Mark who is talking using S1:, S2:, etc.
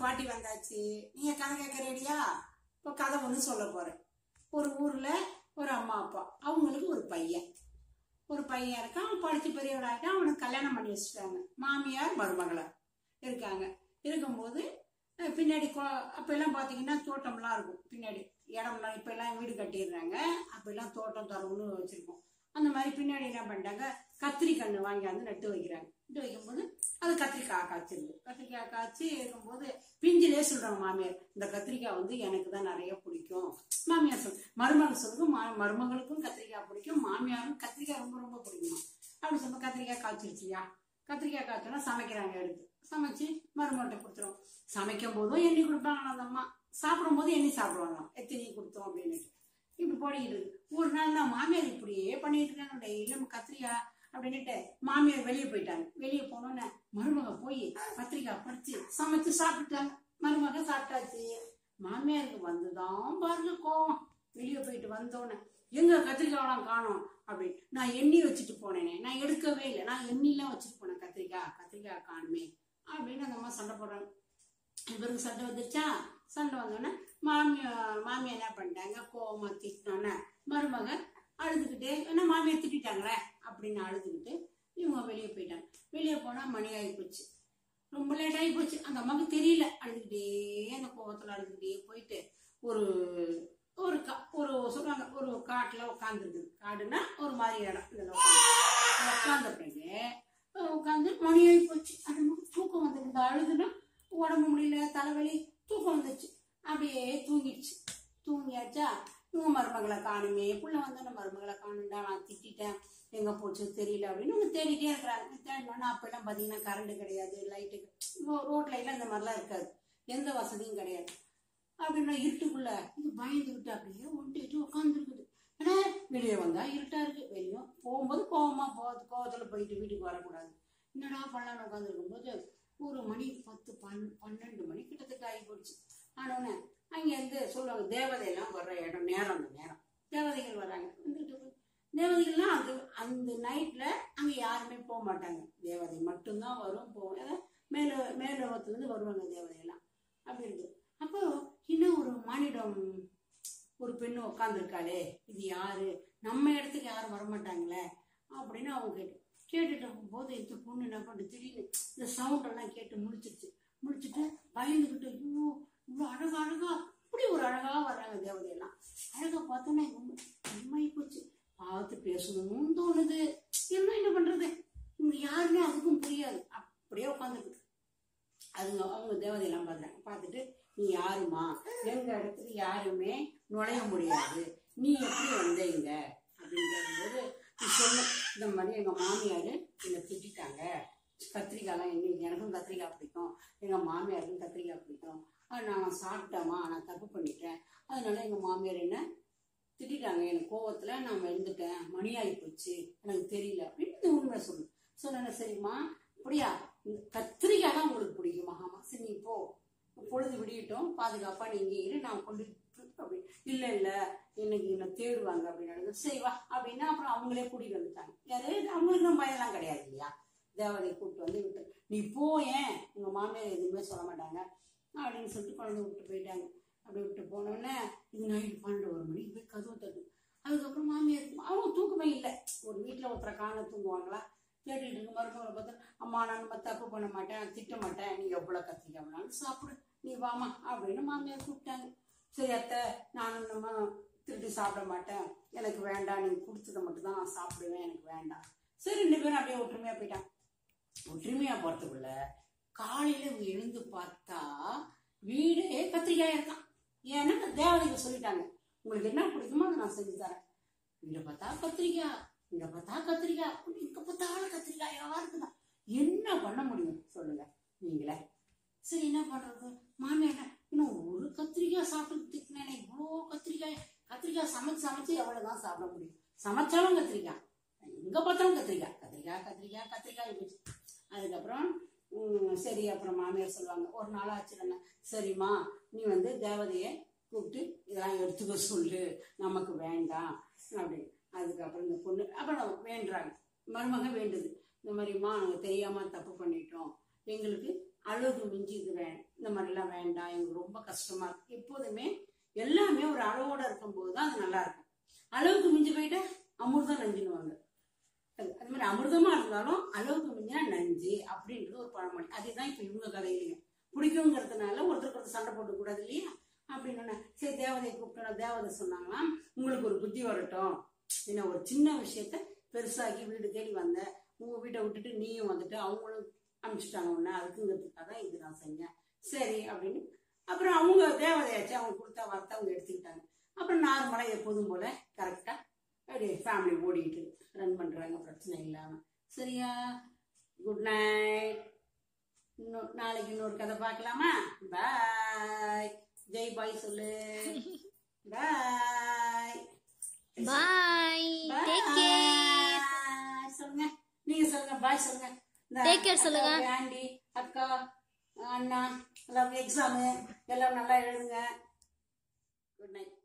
S1: பாட்டி வந்தாச்சு. நீங்க கதை கேட்க ரெடியா இப்போ கதை ஒன்று சொல்ல போறேன். ஒரு ஊர்ல ஒரு அம்மா அப்பா. அவங்களுக்கு ஒரு பையன். ஒரு பையன் இருக்கான். அவன் படிச்சு பெரியவனாக அவனுக்கு கல்யாணம் பண்ணி வச்சுட்டாங்க. மாமியார் மருமகளா இருக்காங்க. இருக்கும்போது பின்னாடி கொ- அப்ப எல்லாம் பாத்தீங்கன்னா தோட்டம்லாம் இருக்கும். பின்னாடி இடம்லாம் இப்ப எல்லாம் வீடு கட்டிடுறாங்க. அப்ப எல்லாம் தோட்டம் தரவுன்னு வச்சிருக்கோம். அந்த மாதிரி பின்னாடி என்ன பண்ணிட்டாங்க? கத்திரி கன்று வாங்கியாந்து நட்டு வைக்கிறாங்க. நட்டு வைக்கும்போது அது கத்திரிக்காய் காய்ச்சிருது. கத்திரிக்காய் காய்ச்சி இருக்கும்போது பிஞ்சிலே சொல்றாங்க மாமியார் இந்த கத்திரிக்காய் வந்து எனக்கு தான் நிறைய பிடிக்கும். மாமியார் சொல் மருமகள் சொல்லுங்க மா மருமகளுக்கும் கத்திரிக்காய் பிடிக்கும் மாமியாரும் கத்திரிக்காய் ரொம்ப ரொம்ப பிடிக்குமா. அப்படி சொல்லும்போது கத்திரிக்காய் காய்ச்சிருச்சியா? கத்திரிக்காய் காய்ச்சோன்னா சமைக்கிறாங்க எடுத்து. சமைச்சு மருமகிட்ட கொடுத்துரும். சமைக்கும் போதும் எண்ணி கொடுப்பாங்க அந்த அம்மா. சாப்பிடும் போது எண்ணி சாப்பிடுவாங்க எத்தனை கொடுத்தோம்? அப்படின்னுட்டு இப்படி போடிக்கிட்டு ஒரு நாள் நான் மாமியார் இப்படியே பண்ணிட்டு இருக்காங்க டெய்லி கத்திரியா கத்திரிக்காய் அப்படின்னுட்டு மாமியார் வெளியே போயிட்டாங்க வெளியே போனோன்னே மருமக போய் கத்திரிக்காய் பறிச்சு சமைச்சு சாப்பிட்டாங்க மருமக சாப்பிட்டாச்சு. மாமியாருக்கு வந்துதான் பாருங்க கோவம். வெளியே போயிட்டு வந்தோன்னே எங்க கத்திரிக்காயெல்லாம் காணோம்? அப்படின்னு. நான் எண்ணி வச்சுட்டு போனேனே. நான் எடுக்கவே இல்லை. நான் எண்ணிலாம் வச்சுட்டு போனேன். கத்திரிக்காய் கத்திரிக்காய் காணுமே. அப்படின்னு அந்த அம்மா சண்டை போடுறாங்க. இவருக்கு சண்டை வந்துருச்சா? சண்டை வந்தோடனே மாமியார் மாமியார் என்ன பண்ணிட்டாங்க கோவமாக திட்டினோன்னே மருமக அழுதுகிட்டு என்ன மாமியார் திட்டாங்களே அப்படின்னு அழுதுகிட்டு இவங்க வெளியே போயிட்டாங்க. வெளியே போனால் மணி ஆகி போச்சு. ரொம்ப லேட் ஆகி போச்சு. அந்த அம்மாவுக்கு தெரியல. அழுதுகிட்டே அந்த கோபத்தில் அழுதுகிட்டே போயிட்டு ஒரு ஒரு கா ஒரு சொல்றாங்க ஒரு காட்டில் உட்காந்துருக்குது காடுனா ஒரு மாதிரி இடம். இதுல உட்காந்த பிறகு உட்காந்து மணி ஆகி போச்சு. அந்த தூக்கம் வந்துருக்கு அழுதுனா உடம்பு முடியல தலைவலி தூக்கம் வந்துச்சு அப்படியே தூங்கிடுச்சு. தூங்கியாச்சா? இவங்க மருமகளை காணுமே. புள்ள வந்தோட மருமகளை காணுண்டா நான் திட்டிட்டேன். எங்க போச்சு? தெரியல அப்படின்னு இவங்க தேடிட்டே இருக்கிறாங்க. தேடினோன்னா அப்போல்லாம் பார்த்தீங்கன்னா கரண்ட் கிடையாது லைட்டு ரோட் லைட்ல இந்த மாதிரிலாம் இருக்காது. எந்த வசதியும் கிடையாது. அப்படின்னா இருட்டுக்குள்ள இது பயந்துகிட்டு அப்படியே ஒண்டிட்டு உட்காந்துருக்குது ஏன்னா வெளியே வந்தா இருட்டா இருக்கு. வெளியும் போகும்போது கோவமா போகுது கோவத்துல போயிட்டு வீட்டுக்கு வரக்கூடாது. என்னடா பண்ணலான்னு உட்காந்துருக்கும் போது ஒரு மணி பத்து பன் பன்னெண்டு மணி கிட்டத்தட்ட ஆகி போச்சு ஆனோடனே அங்கேருந்து சொல்லுவாங்க தேவதையெல்லாம் வர்ற இடம் நேரம் அந்த நேரம். தேவதைகள் வராங்க. வந்துட்டு தேவதைகள்லாம் அது அந்த நைட்டில் அங்கே யாருமே போக மாட்டாங்க. தேவதை மட்டும்தான் வரும் போகும். ஏதாவது மேல மேலோகத்துலேருந்து வருவாங்க தேவதையெல்லாம். அப்படி இருக்குது அப்போ இன்னும் ஒரு மானிடம் ஒரு பெண்ணு உட்காந்துருக்காளே இது யாரு? நம்ம இடத்துக்கு யாரும் வரமாட்டாங்களே அப்படின்னு அவங்க கேட்டு கேட்டுட்டு போது இந்த பொண்ணு என்ன பண்ணு திடீர்னு இந்த சவுண்ட் எல்லாம் கேட்டு முடிச்சிருச்சு. முடிச்சுட்டு பயந்துகிட்டு ஐயோ இவ்வளோ அழகா அழகா அப்படி ஒரு அழகா வர்றாங்க தேவதையெல்லாம் அழகா பார்த்தோன்னே ரொம்ப உண்மை போச்சு. பார்த்து பேசணும்னு தோணுது. என்ன என்ன பண்றது? இவங்க யாருமே அதுக்கும் புரியாது. அப்படியே உட்காந்துருக்கு அதுங்க அவங்க தேவதையெல்லாம் பார்க்குறாங்க. பார்த்துட்டு நீ யாருமா எங்க இடத்துக்கு யாருமே நுழைய முடியாது. நீ எப்படி வந்த இங்க? அப்படின்னு கேட்கும்போது நீ சொல்ல. இந்த மாதிரி எங்கள் மாமியார் என்னை திட்டாங்க கத்திரிக்காய்லாம் என்ன எனக்கும் கத்திரிக்காய் பிடிக்கும் எங்கள் மாமியாருக்கும் கத்திரிக்காய் பிடிக்கும். நான் சாப்பிட்டேம்மா நான் தப்பு பண்ணிட்டேன். அதனால எங்கள் மாமியார் என்ன திட்டாங்க எனக்கு கோவத்தில் நான் வந்துட்டேன் மணி போச்சு. எனக்கு தெரியல அப்படின்னு இந்த உண்மை சொல்லு. சொன்னேன் சரிம்மா. அப்படியா? இந்த கத்திரிக்காய் தான் உங்களுக்கு பிடிக்குமா. ஆமா சரி நீ போ. பொழுது விடியட்டும். பாதுகாப்பாக நீங்கள் இரு. நான் கொண்டு அப்படி. இல்ல இல்ல இன்னைக்கு என்ன தேடுவாங்க அப்படின்னு செய்வா அப்படின்னா அப்புறம் அவங்களே கூட்டிட்டு வந்துட்டாங்க. யாரு? அவங்களுக்கும் எல்லாம் கிடையாது இல்லையா? தேவதையை கூப்பிட்டு வந்து விட்டு நீ போ ஏன்? உங்க மாமியார் எதுவுமே சொல்ல மாட்டாங்க. அப்படின்னு சொல்லிட்டு குழந்தை விட்டு போயிட்டாங்க. அப்படி விட்டு போனோடனே இது நைட்டு பன்னெண்டு ஒரு மணிக்கு போய் கதவு தட்டு அதுக்கப்புறம் மாமியார் அவங்க தூக்கமே இல்லை. ஒரு வீட்டில் ஒருத்தர காண தூங்குவாங்களா? தேடிட்டு இருக்கு மருமகளை பார்த்து அம்மா நான் நம்ம தப்பு பண்ண மாட்டேன் திட்ட மாட்டேன். நீ எவ்வளோ கத்திக்க வேணாலும் சாப்பிடு. நீ வாமா அப்படின்னு மாமியார் கூப்பிட்டாங்க. சரி அத்தை நானும் நம்ம திருட்டு சாப்பிட மாட்டேன். எனக்கு வேண்டாம் நீங்க கொடுத்ததை மட்டும் தான் நான் சாப்பிடுவேன் எனக்கு வேண்டாம். சரி ரெண்டு பேரும் அப்படியே ஒற்றுமையா போயிட்டான் ஒற்றுமையா போறதுக்குள்ள காலையில எழுந்து பார்த்தா வீடே கத்திரிக்காயா இருக்கான் ஏன்னா தேவதைகள் சொல்லிட்டாங்க. உங்களுக்கு என்ன பிடிக்குமோ அதை நான் செஞ்சு தரேன். இங்க பார்த்தா கத்திரிக்காய் இங்க பார்த்தா கத்திரிக்காய் இங்க பார்த்தாலும் கத்திரிக்காயா இருக்குதான் என்ன பண்ண முடியும்? சொல்லுங்க நீங்களே. சரி என்ன பண்றது? மாமியார் இன்னும் ஒரு கத்திரிக்காய் சாப்பிட்டு திட்டினேன். இவ்வளோ கத்திரிக்காய். கத்திரிக்காய் சமைச்சு சமைச்சு எவ்வளவுதான் சாப்பிட முடியும். சமைச்சாலும் கத்திரிக்காய். எங்கே பார்த்தாலும் கத்திரிக்காய். கத்திரிக்காய் கத்திரிக்காய் கத்திரிக்காய் போச்சு அதுக்கப்புறம் சரி அப்புறம் மாமியார் சொல்லுவாங்க ஒரு நாள் ஆச்சுருங்க சரிம்மா நீ வந்து தேவதையை கூப்பிட்டு இதெல்லாம் எடுத்துக்க சொல்லு. நமக்கு வேண்டாம். அப்படி. அதுக்கப்புறம் இந்த பொண்ணு அப்புறம் வேண்டுறாங்க மருமகன் வேண்டுது. இந்த மாதிரிம்மா நாங்கள் தெரியாமல் தப்பு பண்ணிட்டோம். எங்களுக்கு அழுது மிஞ்சி இது இந்த மாதிரிலாம் வேண்டாம் எனக்கு ரொம்ப கஷ்டமா இருக்கு. எப்போதுமே எல்லாமே ஒரு அளவோட இருக்கும்போது தான் அது நல்லா இருக்கும். அளவுக்கு மிஞ்சி போயிட்டு அமிர்தம் நஞ்சுன்னுவாங்க அது அது மாதிரி அமிர்தமா இருந்தாலும் அளவுக்கு மிஞ்சினா நஞ்சு அப்படின்றது ஒரு பழமொழி. அதுதான் இப்ப இவங்க கதையிலையும். பிடிக்குங்கிறதுனால ஒருத்தருக்கு ஒருத்தர் சண்டை போட்டு கூடாது இல்லையா? அப்படின்னு சரி தேவதையை கூப்பிட்டோம் தேவதை சொன்னாங்களாம் உங்களுக்கு ஒரு புத்தி வரட்டும். என்ன ஒரு சின்ன விஷயத்த பெருசாக்கி வீடு தேடி வந்த உங்க வீட்டை விட்டுட்டு நீயும் வந்துட்டு அவங்களும் அனுப்பிச்சிட்டாங்க உடனே அதுக்குங்கிறதுக்காக தான் இது நான் செஞ்சேன். சரி அப்படின்னு. அப்புறம் அவங்க தேவதையாச்சு அவங்க கொடுத்த வார்த்தை அவங்க எடுத்துக்கிட்டாங்க. அப்புறம் நார்மலாக எப்போதும் போல கரெக்டாக அப்படியே ஃபேமிலி ஓடிக்கிட்டு ரன் பண்ணுறாங்க பிரச்சனை இல்லாமல் சரியா? குட் நைட் இன்னும் நாளைக்கு இன்னொரு கதை பார்க்கலாமா? பாய் ஜெய் பாய் சொல்லு. பாய்
S2: பாய் டேக் கேர்
S1: சொல்லுங்க. நீங்க சொல்லுங்க. பாய் சொல்லுங்க.
S2: Take care சொல்லுங்க.
S1: அக்கா, ஆண்டி அக்கா அண்ணா எல்லாம் எக்ஸாமு எல்லாம் நல்லா எழுதுங்க. Good night